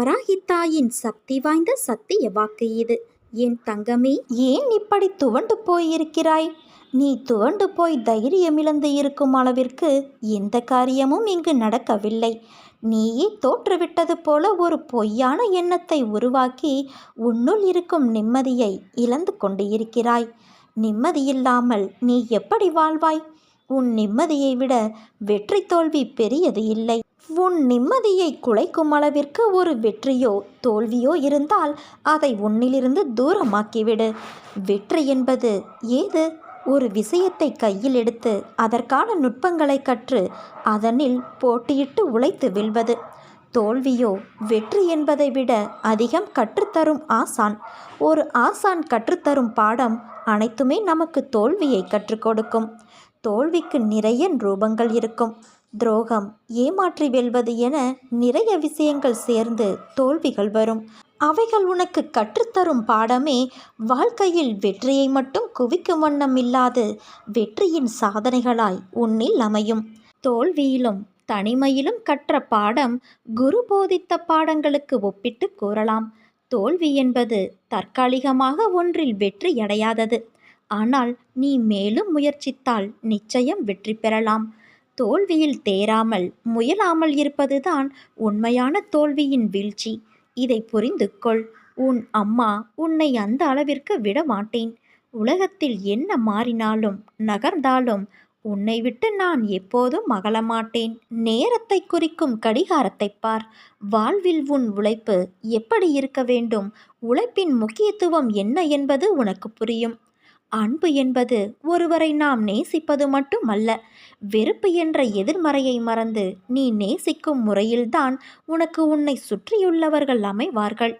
வராகித்தாயின் சக்தி வாய்ந்த சத்திய வாக்கு இது. என் தங்கமே ஏன் இப்படி துவண்டு போயிருக்கிறாய்? நீ துவண்டு போய் தைரியமிழந்து இருக்கும் அளவிற்கு எந்த காரியமும் இங்கு நடக்கவில்லை. நீயே தோற்றுவிட்டது போல ஒரு பொய்யான எண்ணத்தை உருவாக்கி உன்னுள் இருக்கும் நிம்மதியை இழந்து கொண்டு இருக்கிறாய். நிம்மதியில்லாமல் நீ எப்படி வாழ்வாய்? உன் நிம்மதியை விட வெற்றி தோல்வி பெரியது இல்லை. உன் நிம்மதியை குலைக்கும் அளவிற்கு ஒரு வெற்றியோ தோல்வியோ இருந்தால் அதை உன்னிலிருந்து தூரமாக்கிவிடு. வெற்றி என்பது ஏது? ஒரு விஷயத்தை கையில் எடுத்து அதற்கான நுட்பங்களை கற்று அதனில் போட்டியிட்டு உழைத்து வெல்வது. தோல்வியோ வெற்றி என்பதை விட அதிகம் கற்றுத்தரும் ஆசான். ஒரு ஆசான் கற்றுத்தரும் பாடம் அனைத்துமே நமக்கு தோல்வியை கற்றுக் கொடுக்கும். தோல்விக்கு நிறைய ரூபங்கள் இருக்கும். துரோகம் ஏமாற்றி வெல்வது என நிறைய விஷயங்கள் சேர்ந்து தோல்விகள் வரும். அவைகள் உனக்கு கற்றுத்தரும் பாடமே. வாழ்க்கையில் வெற்றியை மட்டும் குவிக்கும் வண்ணம் இல்லாது வெற்றியின் சாதனைகளாய் உன்னில் அமையும். தோல்வியிலும் தனிமையிலும் கற்ற பாடம் குரு போதித்த பாடங்களுக்கு ஒப்பிட்டு கூறலாம். தோல்வி என்பது தற்காலிகமாக ஒன்றில் வெற்றி அடையாதது. ஆனால் நீ மேலும் முயற்சித்தால் நிச்சயம் வெற்றி பெறலாம். தோல்வியில் தேராமல் முயலாமல் இருப்பதுதான் உண்மையான தோல்வியின் வீழ்ச்சி. இதை புரிந்து கொள். உன் அம்மா உன்னை அந்த அளவிற்கு விட மாட்டேன். உலகத்தில் என்ன மாறினாலும் நகர்ந்தாலும் உன்னை விட்டு நான் எப்போதும் அகலமாட்டேன். நேரத்தை குறிக்கும் கடிகாரத்தை பார். வாழ்வில் உன் உழைப்பு எப்படி இருக்க வேண்டும்? உழைப்பின் முக்கியத்துவம் என்ன என்பது உனக்கு புரியும். அன்பு என்பது ஒருவரை நாம் நேசிப்பது மட்டுமல்ல வெறுப்பு என்ற எதிர்மறையை மறந்து நீ நேசிக்கும் முறையில்தான் உனக்கு உன்னை சுற்றியுள்ளவர்கள் அமைவார்கள்.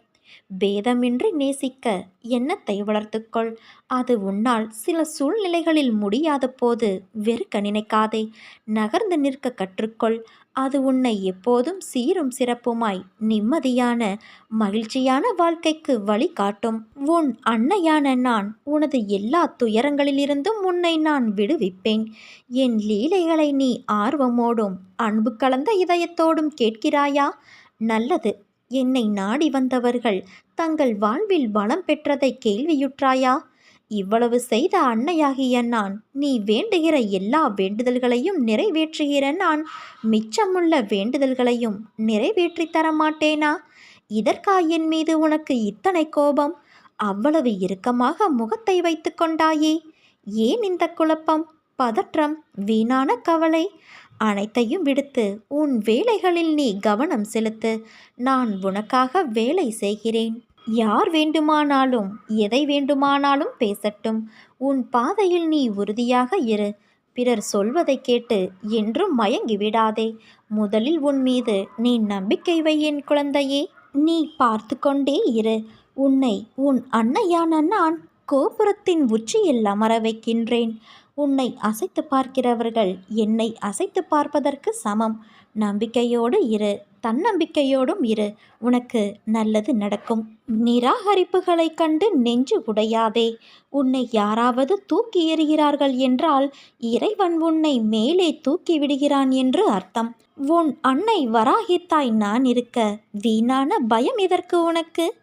பேதமின்றி நேசிக்க எண்ணத்தை வளர்த்துக்கொள். அது உன்னால் சில சூழ்நிலைகளில் முடியாத போது வெறுக்க நினைக்காதே. நகர்ந்து நிற்க கற்றுக்கொள். அது உன்னை எப்போதும் சீரும் சிறப்புமாய் நிம்மதியான மகிழ்ச்சியான வாழ்க்கைக்கு வழிகாட்டும் உன் அன்னையான நான் உனது எல்லா துயரங்களிலிருந்தும் உன்னை நான் விடுவிப்பேன். என் லீலைகளை நீ ஆர்வமோடும் அன்பு கலந்த இதயத்தோடும் கேட்கிறாயா? நல்லது. என்னை நாடி வந்தவர்கள் தங்கள் வாழ்வில் வளம் பெற்றதை கேள்வியுற்றாயா? இவ்வளவு செய்த அன்னையாகிய நான் நீ வேண்டுகிற எல்லா வேண்டுதல்களையும் நிறைவேற்றுகிற நான். மிச்சமுள்ள வேண்டுதல்களையும் நிறைவேற்றி தர மாட்டேனா இதற்கா என் மீது உனக்கு இத்தனை கோபம்? அவ்வளவு இறுக்கமாக முகத்தை வைத்து கொண்டாயே. ஏன் இந்த குழப்பம் பதற்றம் வீணான கவலை? அனைத்தையும் விடுத்து உன் வேலைகளில் நீ கவனம் செலுத்து. நான் உனக்காக வேலை செய்கிறேன். யார் வேண்டுமானாலும் எதை வேண்டுமானாலும் பேசட்டும். உன் பாதையில் நீ உறுதியாக இரு. பிறர் சொல்வதை கேட்டு என்றும் மயங்கி விடாதே. முதலில் உன் மீது நீ நம்பிக்கை வை என் குழந்தையே. நீ பார்த்து கொண்டே இரு. உன்னை உன் அன்னையான நான் கோபுரத்தின் உச்சியில் அமர வைக்கின்றேன். உன்னை அசைத்து பார்க்கிறவர்கள் என்னை அசைத்து பார்ப்பதற்கு சமம். நம்பிக்கையோடு இரு. தன்னம்பிக்கையோடும் இரு. உனக்கு நல்லது நடக்கும். நிராகரிப்புகளை கண்டு நெஞ்சு உடையாதே. உன்னை யாராவது தூக்கி எறிகிறார்கள் என்றால் இறைவன் உன்னை மேலே தூக்கி விடுகிறான் என்று அர்த்தம். உன் அன்னை வராகித்தாய் நான் இருக்க. வீணான பயம் எதற்கு உனக்கு?